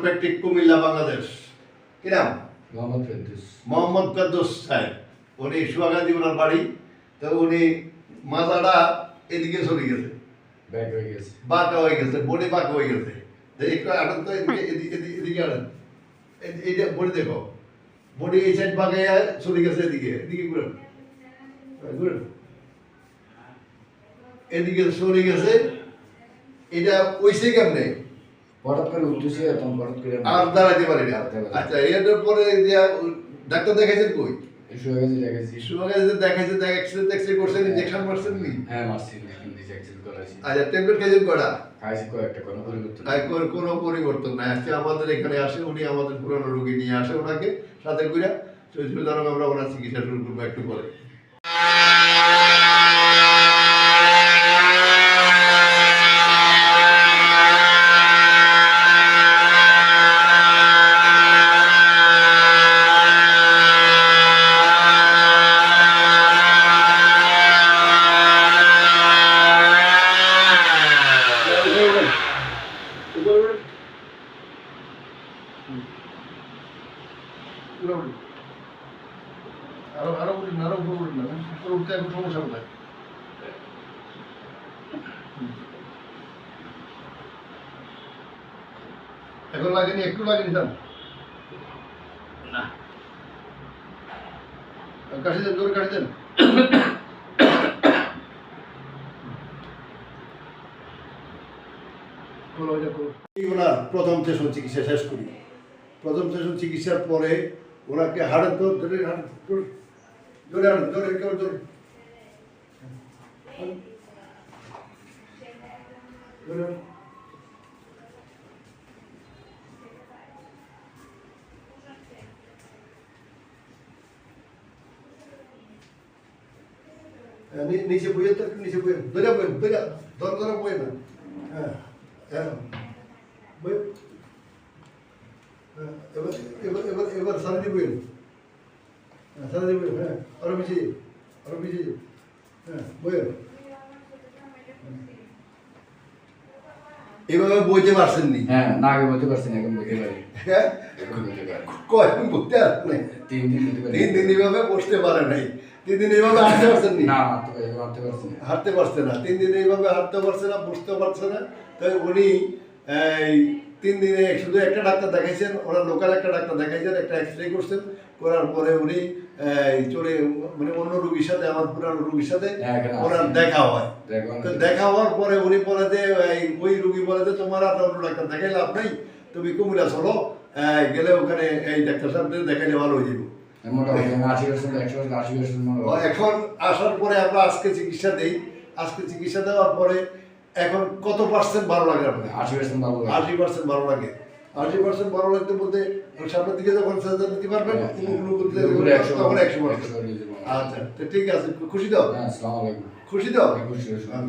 প্র্যাকটিক কুমিল্লা বাংলাদেশ। কি নাম? মোহাম্মদ ফেরদুস। মোহাম্মদ কাদ্দুস সাহেব। উনি সুয়াগান্ধী ওনার বাড়ি। তো উনি মাথাটা এদিকে চলে গেছে। ব্যাক হয়ে গেছে। বাঁকা হয়ে গেছে বডি বাঁকা হয়ে গেছে। একটু তো এদিকে এদিকে আনেন এইটা বডি দেখো। বডি এই সাইড বাঁকা চলে গেছে এদিকে এদিকে ঘুরেন। ঘুরেন। এদিকে চলে গেছে। এটা ওইসে কেমনে? হঠাৎ করে উঠতেছে তখন হঠাৎ করে আর দাঁড়াতে পারি না। আচ্ছা এর পরে ডাক্তার দেখাইছেন কই? হয়ে দেখাইছে। দেখাইছে দেখছে করছেন ইনজেকশন মারছেন নি? হ্যাঁ মারছি দিয়েছি করাইছি। আচ্ছা ট্যাবলেট খাইছেন কটা? খাইছি কয়েকটা কোনো পরিবর্তন তাই কোন- কোনো পরিবর্তন নাই। আজকে আমাদের এখানে আসে উনি আমাদের পুরানো রোগী নিয়ে আসে ওনাকে সাথে করে সুতরাং আমরা ওনার চিকিৎসা শুরু করব একটু পরে। আরও আরও উঠুন আরও উপরে উঠুন না উপরে উঠতে এখন সমস্যা কোথায় এখন লাগেনি একটু লাগেনি না দেন জোরে দেন প্রথম সেশন চিকিৎসা শেষ করি প্রথম সেশন চিকিৎসার পরে ওনাকে হাড়ের তো ধরে হাড় জোরে জোরে হাড়েন জোরে কেউ জোরে জোরে হাঁটেন। হ্যাঁ, নি- নিচে বইয়ে তো একটু নিচে বইয়ে ধরে বইয়েন ধরে ধর ধরে বইয়ে না হ্যাঁ হ্যাঁ বইয়ে হ্যাঁ, এবার এবার এবার এবার সারা দিবেন। হ্যাঁ সারা দিবেন হ্যাঁ। আরও পিছিয়ে আরও পিছিয়ে যাও। হ্যাঁ। বইয়েন এভাবে বইতে পারছেন নি হ্যাঁ না আগে বলতে পারছি না এখন বলতে পারি। হ্যাঁ? এখন বলতে পারি। কয় বলতে পারেন তিন দিন তিন দিন এইভাবে বসতে পারে নাই। তিন দিন এইভাবে হাঁটতে পারছেন নি? না হাঁটতে পারি হাঁটতে না। হাঁটতে পারছে না। তিন দিনে এইভাবে হাঁটতে পারছে না বসতে পারছে না। তাই উনি এই তিন দিনে শুধু একটা ডাক্তার দেখাইছেন ওনার লোকাল একটা ডাক্তার দেখাইছেন একটা এক্স রে করছেন করার পরে উনি চলে মানে অন্য রুগীর সাথে আমার পুরানো রুগীর সাথে হ্যাঁ, ওনার দেখা হয়। তো দেখা হওয়ার পরে উনি বলে যে ওই রুগী বলে যে তোমার আর অন্য ডাক্তার দেখাই লাভ নেই তুমি কুমিল্লা চলো গেলে ওখানে এই ডাক্তার সাহেব দেখাইলে ভালো হয়ে যাবে এখন আসার পরে আমরা আজকে চিকিৎসা দেই। আজকে চিকিৎসা দেওয়ার পরে এখন কত পার্সেন্ট ভালো লাগে আপনার আশি পার্সেন্ট ভালো লাগে। আশি পার্সেন্ট ভালো লাগে। আশি পার্সেন্ট ভালো লাগতে বলতে সামনের দিকে যখন সেন্সার দিতে পারবেন হ্যাঁ, একশো তখন একশো পার্সেন্ট। আচ্ছা ঠিক আছে খুশি তো? হ্যাঁ খুশি তো? খুশি। হ্যাঁ,